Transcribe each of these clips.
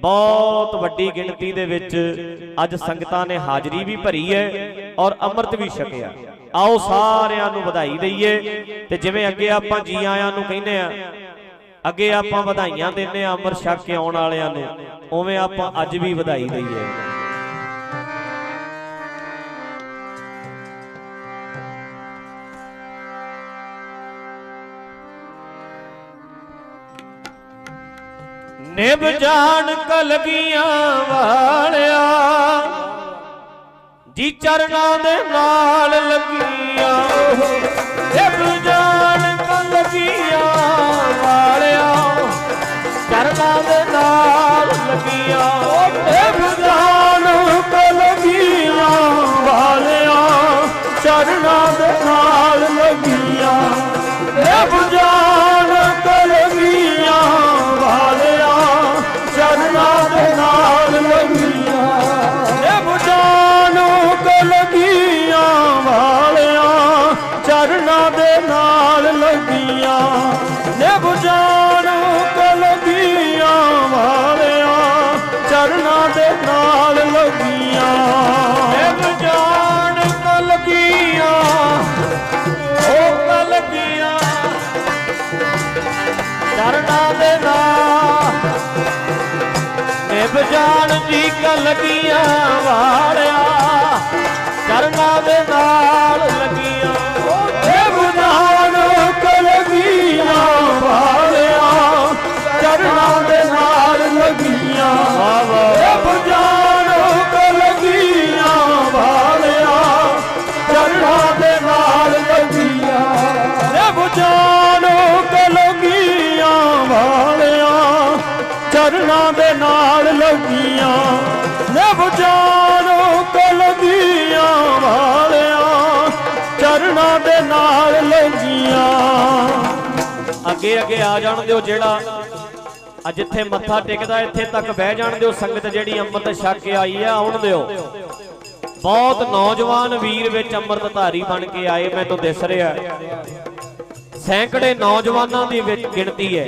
ਬਹੁਤ ਵੱਡੀ ਗਿਣਤੀ ਦੇ ਵਿੱਚ ਅੱਜ ਸੰਗਤਾਂ ਨੇ ਹਾਜ਼ਰੀ ਵੀ ਭਰੀ ਹੈ ਔਰ ਅੰਮ੍ਰਿਤ ਵੀ ਛਕਿਆ। ਆਓ ਸਾਰਿਆਂ ਨੂੰ ਵਧਾਈ ਦਈਏ ਤੇ ਜਿਵੇਂ ਅੱਗੇ ਆਪਾਂ ਜੀ ਆਇਆਂ ਨੂੰ ਕਹਿੰਦੇ ਆ, ਅੱਗੇ ਆਪਾਂ ਵਧਾਈਆਂ ਦਿੰਨੇ ਆ ਅੰਮ੍ਰਿਤ ਛਕ ਕੇ ਆਉਣ ਵਾਲਿਆਂ ਨੂੰ, ਉਵੇਂ ਆਪਾਂ ਅੱਜ ਵੀ ਵਧਾਈ ਦਈਏ। ਨਿਭ ਜਾਣ ਕਲਗੀਆਂ ਵਾਲਿਆ, ਜੀ ਚਰਨਾਂ ਦੇ ਨਾਲ ਲੱਗੀਆਂ ਨਿਭ ਜਾਣ ਕਲਗੀਆਂ ਵਾਲਿਆ, ਚਰਨਾਂ ਦੇ ਨਾਲ ਲੱਗੀਆਂ ਨਿਭ ਜਾਣ ਜੀ ਕਲਗੀਆਂ ਵਾਲਿਆ ਚਰਨਾਂ ਦੇ ਨਾਲ ਲੱਗੀਆਂ ਅੱਗੇ ਅੱਗੇ ਆ ਜਾਣ ਦਿਓ ਜਿਹੜਾ ਅੱਜ ਜਿੱਥੇ ਮੱਥਾ ਟੇਕਦਾ, ਇੱਥੇ ਤੱਕ ਬਹਿ ਜਾਣ ਦਿਓ। ਸੰਗਤ ਜਿਹੜੀ ਅੰਮ੍ਰਿਤ ਛਕ ਕੇ ਆਈ ਆ, ਆਉਣ ਦਿਓ। ਬਹੁਤ ਨੌਜਵਾਨ ਵੀਰ ਵਿੱਚ ਅੰਮ੍ਰਿਤ ਧਾਰੀ ਬਣ ਕੇ ਆਏ, ਮੈਂ ਤੋਂ ਦਿਸ ਰਿਹਾ। ਸੈਂਕੜੇ ਨੌਜਵਾਨਾਂ ਦੀ ਵਿੱਚ ਗਿਣਤੀ ਹੈ।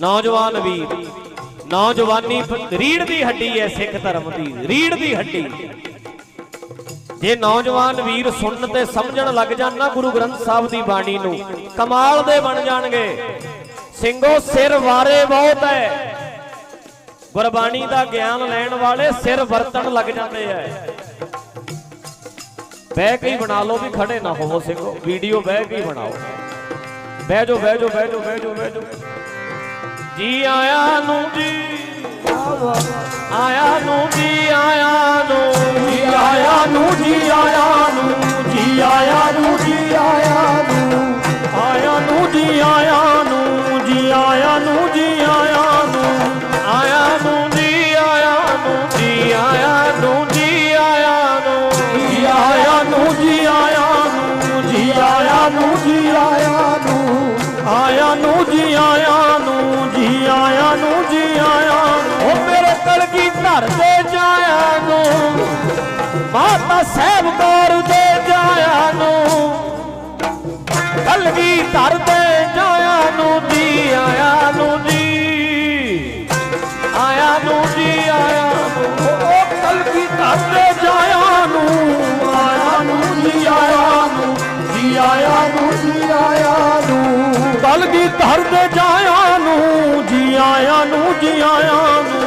ਨੌਜਵਾਨ ਵੀਰ, ਨੌਜਵਾਨੀ ਰੀੜ ਦੀ ਹੱਡੀ ਹੈ ਸਿੱਖ ਧਰਮ ਦੀ ਰੀੜ ਦੀ ਹੱਡੀ। ਜੇ ਨੌਜਵਾਨ ਵੀਰ ਸੁਣਨ ਤੇ ਸਮਝਣ ਲੱਗ ਜਾਣ ਨਾ ਗੁਰੂ ਗ੍ਰੰਥ ਸਾਹਿਬ ਦੀ ਬਾਣੀ ਨੂੰ। ਕਮਾਲ ਦੇ ਬਣ ਜਾਣਗੇ। ਸਿੰਘੋ, ਸਿਰ ਵਾਰੇ ਬਹੁਤ ਹੈ ਗੁਰਬਾਣੀ ਦਾ ਗਿਆਨ ਲੈਣ ਵਾਲੇ ਸਿਰ ਵਰਤਣ ਲੱਗ ਜਾਂਦੇ ਐ। ਬਹਿ ਕੇ ਹੀ ਬਣਾ ਲਓ ਵੀ ਖੜੇ ਨਾ ਹੋਵੋ ਸਿੰਘੋ। ਵੀਡੀਓ ਬਹਿ ਕੇ ਹੀ ਬਣਾਓ। ਬਹਿ ਜਾਓ ਬਹਿ ਜਾਓ ਬਹਿ ਜਾਓ ਬਹਿ ਜਾਓ ਬਹਿ ਜਾਓ। ਜੀ ਆਇਆ ਨੂੰ ਜੀ। ਆਇਆ ਨੂੰ ਜੀ ਆਇਆ ਨੂੰ, ਜੀ ਆਇਆ ਨੂੰ, ਜੀ ਆਇਆ ਨੂੰ, ਜੀ ਆਇਆ ਨੂੰ, ਜੀ ਆਇਆ ਨੂੰ। ਆਇਆ ਨੂੰ, ਜੀ ਆਇਆ ਨੂੰ, ਜੀ ਆਇਆ ਨੂੰ, ਜੀ ਆਇਆ ਕਲਗੀ ਦੇ ਜਾਇਆ ਨੂੰ, ਮਾਤਾ ਸਾਹਿਬ ਕੌਰ ਦੇ ਜਾਇਆ ਨੂੰ, ਕਲਗੀ ਧਰ ਦੇ ਜਾਇਆ ਨੂੰ ਜੀ ਆਇਆ ਨੂੰ ਜੀ, ਆਇਆ ਨੂੰ ਜੀ ਆਇਆ ਨੂੰ ਉਹ ਕਲਗੀ ਧਰ ਦੇ ਜਾਇਆ ਨੂੰ, ਆਇਆ ਨੂੰ ਜੀ ਆਇਆ ਨੂੰ, ਜੀ ਆਇਆ ਨੂੰ, ਜੀ ਆਇਆ ਨੂੰ, ਕਲਗੀ ਧਰ ਦੇ ਜਾਇਆ ਨੂੰ, ਜੀ ਆਇਆ ਨੂੰ, ਜੀ ਆਇਆ ਨੂੰ।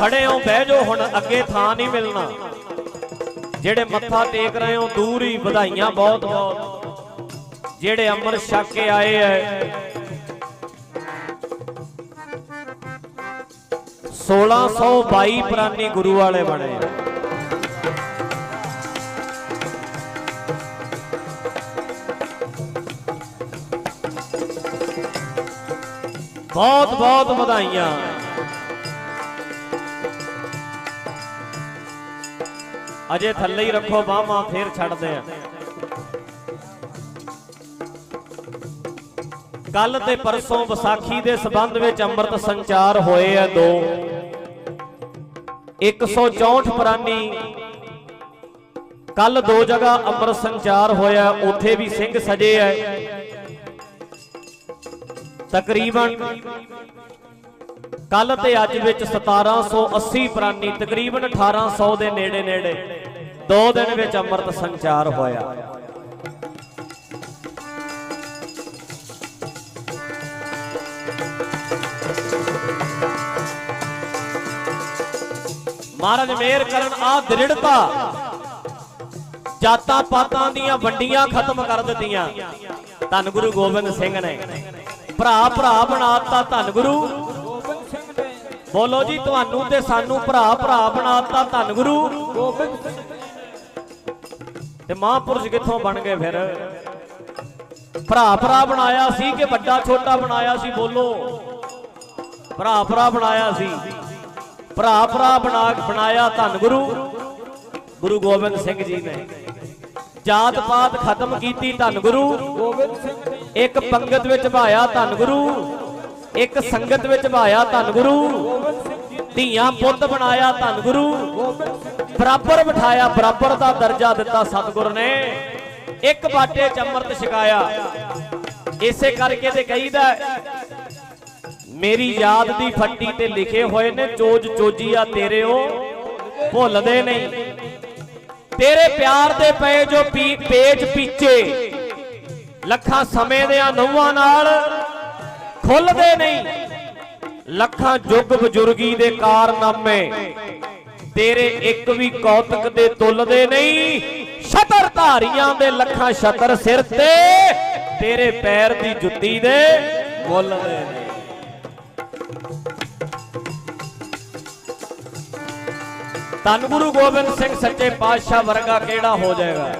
ਖੜੇ ਹੋ ਬਹਿ ਜਾਓ, ਹੁਣ ਅੱਗੇ ਥਾਂ ਨਹੀਂ ਮਿਲਣਾ। ਜਿਹੜੇ ਮੱਥਾ ਟੇਕ ਰਹੇ ਹੋ, ਦੂਰ ਹੀ ਵਧਾਈਆਂ ਬਹੁਤ ਬਹੁਤ ਜਿਹੜੇ ਅੰਮ੍ਰਿਤ ਛੱਕ ਕੇ ਆਏ ਐ। 1622 ਪ੍ਰਾਨੀ ਗੁਰੂ ਵਾਲੇ ਬਣੇ। ਬਹੁਤ ਬਹੁਤ ਵਧਾਈਆਂ। ਅਜੇ ਥੱਲੇ ਹੀ ਰੱਖੋ, ਬਾਹਾਂ ਫੇਰ ਛੱਡਦੇ ਆ। ਕੱਲ ਤੇ ਪਰਸੋਂ ਵਿਸਾਖੀ ਦੇ ਸਬੰਧ ਵਿੱਚ ਅੰਮ੍ਰਿਤ ਸੰਚਾਰ ਹੋਏ ਆ ਦੋ। 164 ਪ੍ਰਾਨੀ ਕੱਲ ਦੋ ਜਗ੍ਹਾ ਅੰਮ੍ਰਿਤ ਸੰਚਾਰ ਹੋਇਆ, ਉੱਥੇ ਵੀ ਸਿੰਘ ਸਜੇ ਐ ਤਕਰੀਬਨ ਕੱਲ ਤੇ ਅੱਜ ਵਿੱਚ 1780 ਪ੍ਰਾਨੀ, ਤਕਰੀਬਨ 1800 ਦੇ ਨੇੜੇ ਨੇੜੇ, ਦੋ ਦਿਨ ਵਿੱਚ ਅੰਮ੍ਰਿਤ ਸੰਚਾਰ ਹੋਇਆ। ਮਹਾਰਾਜ ਮੇਰ ਕਰਨ ਆ ਦ੍ਰਿੜਤਾ, ਜਾਤਾਂ ਪਾਤਾਂ ਦੀਆਂ ਵੰਡੀਆਂ ਖਤਮ ਕਰ ਦਿੱਤੀਆਂ। ਧੰਨ ਗੁਰੂ ਗੋਬਿੰਦ ਸਿੰਘ ਨੇ। ਭਰਾ ਭਰਾ ਬਣਾਤਾ ਧੰਨ ਗੁਰੂ। ਬੋਲੋ ਜੀ, ਤੁਹਾਨੂੰ ਤੇ ਸਾਨੂੰ ਭਰਾ ਭਰਾ ਬਣਾਤਾ ਧੰਨ ਗੁਰੂ। ਗੋਬਿੰਦ ਤੇ ਮਹਾਂਪੁਰਸ਼ ਕਿੱਥੋਂ ਬਣ ਗਏ ਫਿਰ? ਭਰਾ ਭਰਾ ਬਣਾਇਆ ਸੀ ਕਿ ਵੱਡਾ, ਛੋਟਾ ਬਣਾਇਆ ਸੀ? ਬੋਲੋ। ਭਰਾ ਭਰਾ ਬਣਾਇਆ ਸੀ। ਭਰਾ ਭਰਾ ਬਣਾ, ਬਣਾਇਆ ਧੰਨ ਗੁਰੂ। ਗੁਰੂ ਗੋਬਿੰਦ ਸਿੰਘ ਜੀ ਨੇ। ਜਾਤ ਪਾਤ ਖਤਮ ਕੀਤੀ ਧੰਨ ਗੁਰੂ। ਗੋਬਿੰਦ ਸਿੰਘ ਇੱਕ ਪੰਗਤ ਵਿੱਚ ਭਾਇਆ ਧੰਨ ਗੁਰੂ। ਇੱਕ ਸੰਗਤ ਵਿੱਚ ਭਾਇਆ ਧੰਨ ਗੁਰੂ। ਧੀਆਂ ਪੁੱਤ ਬਣਾਇਆ ਧੰਨ ਗੁਰੂ। ਬਰਾਬਰ ਬਿਠਾਇਆ, ਬਰਾਬਰ ਦਾ ਦਰਜਾ ਦਿੱਤਾ ਸਤਿਗੁਰ ਨੇ। ਇੱਕ ਬਾਟੇ ਚ ਅੰਮ੍ਰਿਤ ਛਕਾਇਆ। ਇਸੇ ਕਰਕੇ ਤੇ ਕਹੀਦਾ ਮੇਰੀ ਯਾਦ ਦੀ ਫੱਟੀ ਤੇ ਲਿਖੇ ਹੋਏ ਨੇ, ਚੋਜ ਚੋਜੀਆ ਤੇਰੇ ਉਹ ਭੁੱਲਦੇ ਨਹੀਂ। ਤੇਰੇ ਪਿਆਰ ਦੇ ਪਏ ਜੋ ਪੀ, ਪੇਜ ਪੀਚੇ, ਲੱਖਾਂ ਸਮੇਂ ਦੇ ਨੌਵਾਂ ਨਾਲ ਖੁੱਲਦੇ ਨਹੀਂ। ਲੱਖਾਂ ਯੁੱਗ ਬਜ਼ੁਰਗੀ ਦੇ ਕਾਰਨਾਮੇ। ਤੇਰੇ ਇੱਕ ਵੀ ਕੌਤਕ ਦੇ ਤੁਲਦੇ ਨਹੀਂ। ਛਤਰ ਧਾਰੀਆਂ ਦੇ ਲੱਖਾਂ ਛਤਰ ਸਿਰ ਤੇ। ਤੇਰੇ ਪੈਰ ਦੀ ਜੁੱਤੀ ਦੇ ਮੁੱਲਦੇ ਨੇ ਧੰਨ ਗੁਰੂ ਗੋਬਿੰਦ ਸਿੰਘ ਸੱਚੇ ਪਾਤਸ਼ਾਹ ਵਰਗਾ ਕਿਹੜਾ ਹੋ ਜਾਏਗਾ?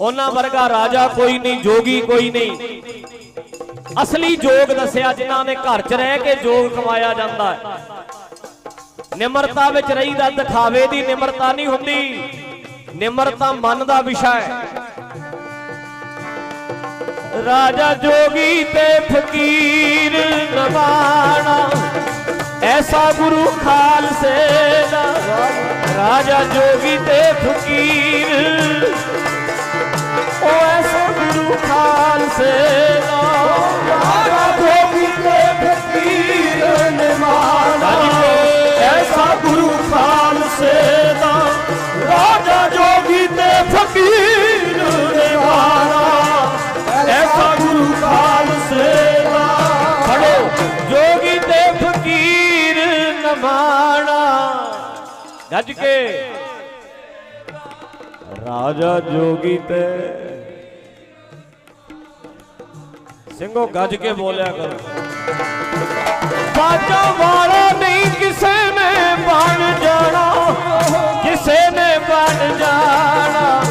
ਉਹਨਾਂ ਵਰਗਾ ਰਾਜਾ ਕੋਈ ਨਹੀਂ, ਜੋਗੀ ਕੋਈ ਨਹੀਂ। ਅਸਲੀ ਜੋਗ ਦੱਸਿਆ ਜਿਨ੍ਹਾਂ ਨੇ ਘਰ 'ਚ ਰਹਿ ਕੇ ਜੋਗ ਕਮਾਇਆ ਜਾਂਦਾ ਹੈ। ਨਿਮਰਤਾ ਵਿੱਚ ਰਹੀਦਾ ਦਿਖਾਵੇ ਦੀ ਨਿਮਰਤਾ ਨਹੀਂ ਹੁੰਦੀ। ਨਿਮਰਤਾ ਮਨ ਦਾ ਵਿਸ਼ਾ ਹੈ। ਰਾਜਾ ਜੋਗੀ ਤੇ ਫਕੀਰ ਨਵਾਣਾ ਐਸਾ ਗੁਰੂ ਖਾਲਸੇ ਦਾ ਰਾਜਾ ਜੋਗੀ ਤੇ ਫਕੀਰ, ਉਹ ਐਸਾ ਖਾਲਸੇ ਤੇ ਫਕੀਰ ਨਿਮਾਣਾ ਐਸਾ ਗੁਰੂ ਖਾਲਸੇ ਦਾ। ਰਾਜਾ ਜੋਗੀ ਤੇ ਫਕੀਰ ਨਿਮਾਣਾ ਐਸਾ ਗੁਰੂ ਖਾਲਸੇ ਦਾ। ਖੜੋ। ਜੋਗੀ ਤੇ ਫਕੀਰ ਨਿਮਾਣਾ ਗੱਜ ਕੇ। ਰਾਜਾ ਜੋਗੀ ਤੇ ਸਿੰਘੋ ਗੱਜ ਕੇ ਬੋਲਿਆ ਕਰੋ। ਬਾਜਾ ਵਾਲਾ ਨਹੀਂ ਕਿਸੇ ਨੇ ਬਣ ਜਾਣਾ। ਕਿਸੇ ਨੇ ਬਣ ਜਾਣਾ।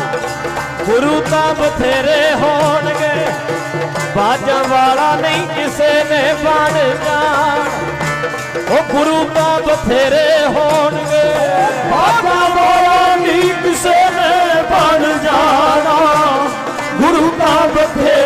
ਗੁਰੂ ਤਾਂ ਬਥੇਰੇ ਹੋਣਗੇ। ਬਾਜਾ ਵਾਲਾ ਨਹੀਂ ਕਿਸੇ ਨੇ ਬਣ ਜਾਣਾ। ਉਹ ਗੁਰੂ ਤਾਂ ਬਥੇਰੇ ਹੋਣਗੇ। ਬਾਜਾ ਵਾਲਾ ਨਹੀਂ ਕਿਸੇ ਨੇ ਬਣ ਜਾਣਾ। ਗੁਰੂ ਤਾਂ ਬਥੇਰੇ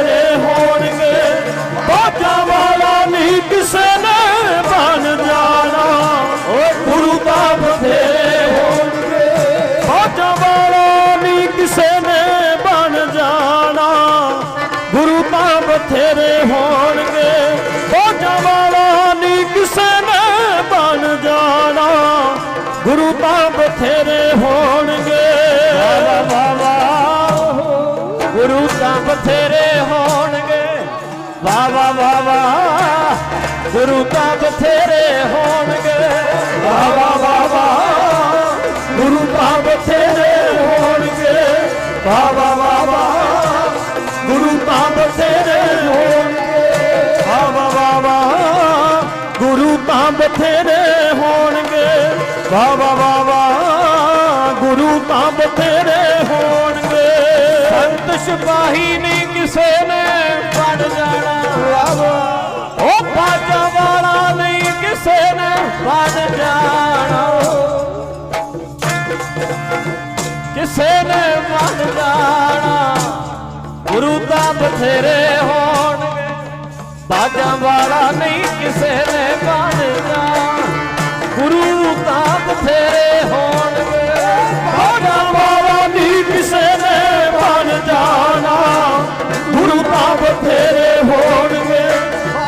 ਗੁਰੂ ਤਾਂ ਬਥੇਰੇ ਹੋਣਗੇ ਵਾ ਵਾ ਵਾ ਵਾ ਗੁਰੂ ਤਾਂ ਬਥੇਰੇ ਹੋਣਗੇ ਵਾ ਵਾ ਵਾ ਵਾ ਗੁਰੂ ਤਾਂ ਬਥੇਰੇ ਹੋਣਗੇ ਵਾ ਵਾ ਵਾ ਵਾ ਗੁਰੂ ਤਾਂ ਬਥੇਰੇ ਹੋਣਗੇ ਵਾ ਵਾ ਵਾ ਵਾ ਗੁਰੂ ਤਾਂ ਬਥੇਰੇ ਹੋਣਗੇ ਵਾ ਵਾ ਵਾ ਵਾ ਗੁਰੂ ਤਾਂ ਬਥੇਰੇ ਸਿਪਾਹੀ ਨਹੀਂ ਕਿਸੇ ਨੇ ਪੜ ਜਾਣਾ। ਵਾ ਉਹ ਬਾਜਾ ਵਾਲਾ ਨਹੀਂ ਕਿਸੇ ਨੇ ਪੜ ਜਾਣਾ। ਕਿਸੇ ਨੇ ਬਣ ਜਾਣਾ। ਗੁਰੂ ਤਾਂ ਬਥੇਰੇ ਹੋਣਗੇ। ਬਾਜਾਂ ਵਾਲਾ ਨਹੀਂ ਕਿਸੇ ਨੇ ਬਣ ਜਾਣਾ। ਗੁਰੂ ਤਾਂ ਬਥੇਰੇ ਹੋਣਗੇ। ਬਾਜਾਂ ਵਾਲਾ ਬਥੇਰੇ ਹੋਣਗੇ।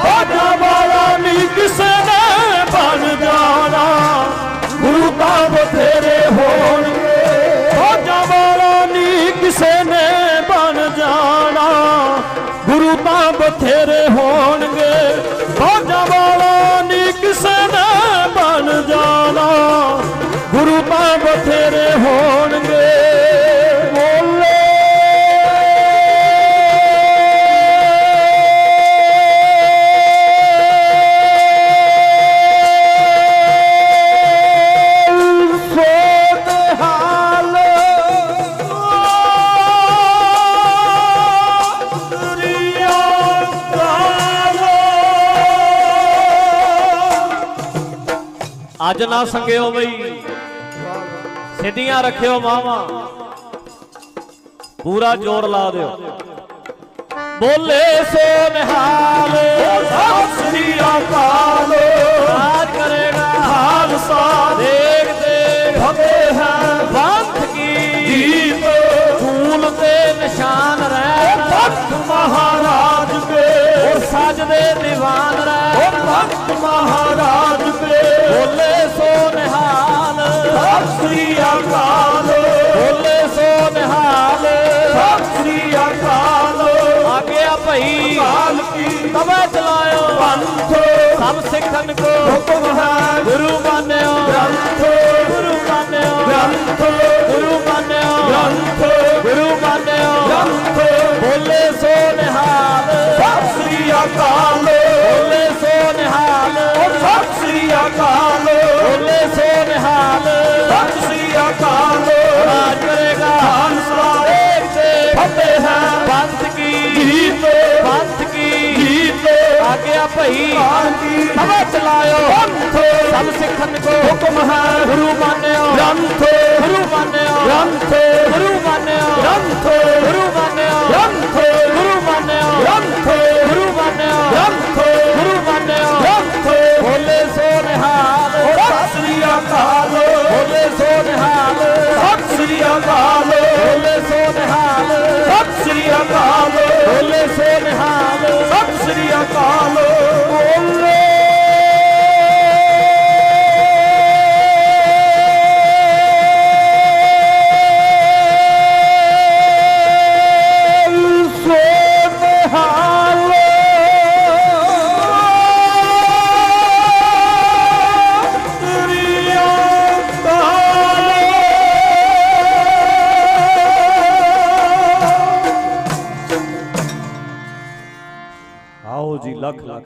ਬਾਜਾ ਵਾਲਾ ਨਹੀਂ ਕਿਸੇ ਨੇ ਬਣ ਜਾਣਾ। ਗੁਰੂ ਤਾਂ ਬਥੇਰੇ ਹੋਣਗੇ। ਬਾਜਾ ਵਾਲਾ ਨਹੀਂ ਕਿਸੇ ਨੇ ਬਣ ਜਾਣਾ। ਗੁਰੂ ਤਾਂ ਬਥੇਰੇ ਹੋਣਗੇ। ਅੱਜ ਨਾ ਸੰਗਿਓ ਬਈ। ਸਿੱਧੀਆਂ ਰੱਖਿਓ ਮਾਵਾ। ਪੂਰਾ ਜ਼ੋਰ ਲਾ ਦਿਓ। ਬੋਲੇ ਸੋ ਨਿਹਾਲ। ਸਤਿ ਸ੍ਰੀ ਅਕਾਲ ਰਾਜ ਕਰੇਗਾ ਖਾਲਸਾ ਦੇਖਦੇ ਫਤਿਹ ਹੈ ਪੰਥ ਕੀ। ਜੀਤ। ਫੂਲ ਤੇ ਨਿਸ਼ਾਨ ਰਹਿ ਭਗਤ ਮਹਾਰਾਜ ਕੇ ਉਹ ਸਜਦੇ ਦੀਵਾਨ ਰਹਿ ਉਹ ਭਗਤ ਮਹਾਰਾਜ ਕੇ ਬੋਲੇ ਸੋ ਨਿਹਾਲ ਸਤਿ ਸ੍ਰੀ ਅਕਾਲ। ਬੋਲੇ ਸੋ ਨਿਹਾਲ ਸਤਿ ਸ੍ਰੀ ਅਕਾਲ। ਆ ਗਿਆ ਭਈ ਕਾਲ ਕੀ ਤਵੇ ਚਲਾਇਓ। ਪੰਥ ਸਭ ਸਿੱਖਨ ਕੋ ਹੁਕਮ ਹੈ ਗੁਰੂ ਮੰਨਿਓ। ਗ੍ਰੰਥ ਗੁਰੂ ਮੰਨਿਓ। ਗ੍ਰੰਥ ਗੁਰੂ ਮੰਨਿਓ। ਗ੍ਰੰਥ ਗੁਰੂ ਮੰਨਿਓ। ਗ੍ਰੰਥ ਬੋਲੇ ਸੋ ਨਿਹਾਲ ਸਤਿ ਸ੍ਰੀ ਅਕਾਲ। ਭਈ। ਹਵਾ ਚਲਾਇਓ। ਸਭ ਸਿੱਖਨ ਕੋ ਹੁਕਮ ਹੈ। ਗੁਰੂ ਮੰਨਿਓ। ਗ੍ਰੰਥ। ਗੁਰੂ ਮੰਨਿਓ। ਗ੍ਰੰਥ। ਗੁਰੂ ਮੰਨਿਓ। ਗ੍ਰੰਥ। ਗੁਰੂ ਮੰਨਿਓ।